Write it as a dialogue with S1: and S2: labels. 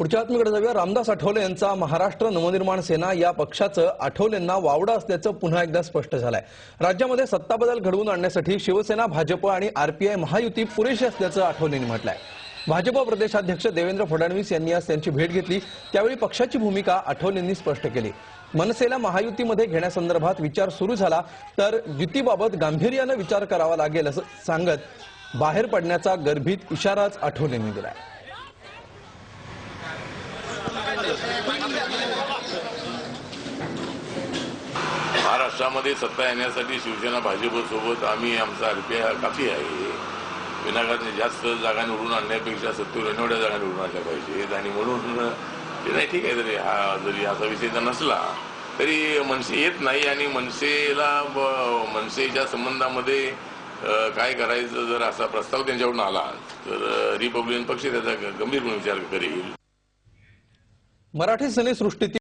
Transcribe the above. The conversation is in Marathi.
S1: पुढच्या बातमीकडे जाऊया. रामदास आठवले यांचा महाराष्ट्र नवनिर्माण सेना या पक्षाचं आठवलेंना वावडं असल्याचं पुन्हा एकदा स्पष्ट झालंय. राज्यामध्ये सत्ता बदल घडवून आणण्यासाठी शिवसेना भाजप आणि आरपीआय महायुती पुरेशी असल्याचं आठवलेंनी म्हटलंय. भाजप प्रदेशाध्यक्ष देवेंद्र फडणवीस यांनी आज त्यांची भेट घेतली. त्यावेळी पक्षाची भूमिका आठवलेंनी स्पष्ट केली. मनसेला महायुतीमध्ये घेण्यासंदर्भात विचार सुरू झाला तर युतीबाबत गांभीर्यानं विचार करावा लागेल असं सांगत बाहेर पडण्याचा गर्भित इशाराच आठवलेंनी दिलाय.
S2: महाराष्ट्रामध्ये सत्ता येण्यासाठी शिवसेना भाजपसोबत आम्ही आमचा आरपीआय हा काफी आहे. विनाकारण जास्त जागा निवडून आणण्यापेक्षा सत्तर एवढ्या जागा निवडून आणल्या पाहिजेत. आणि म्हणून ते नाही ठीक आहे जरी हा जरी असा विषय जर नसला तरी मनसे येत नाही आणि मनसेला मनसेच्या संबंधामध्ये काय करायचं जर असा प्रस्ताव त्यांच्याकडून आला तर रिपब्लिकन पक्ष त्याचा गंभीरपणे विचार करेल.
S1: मराठी सिनेसृष्टीतील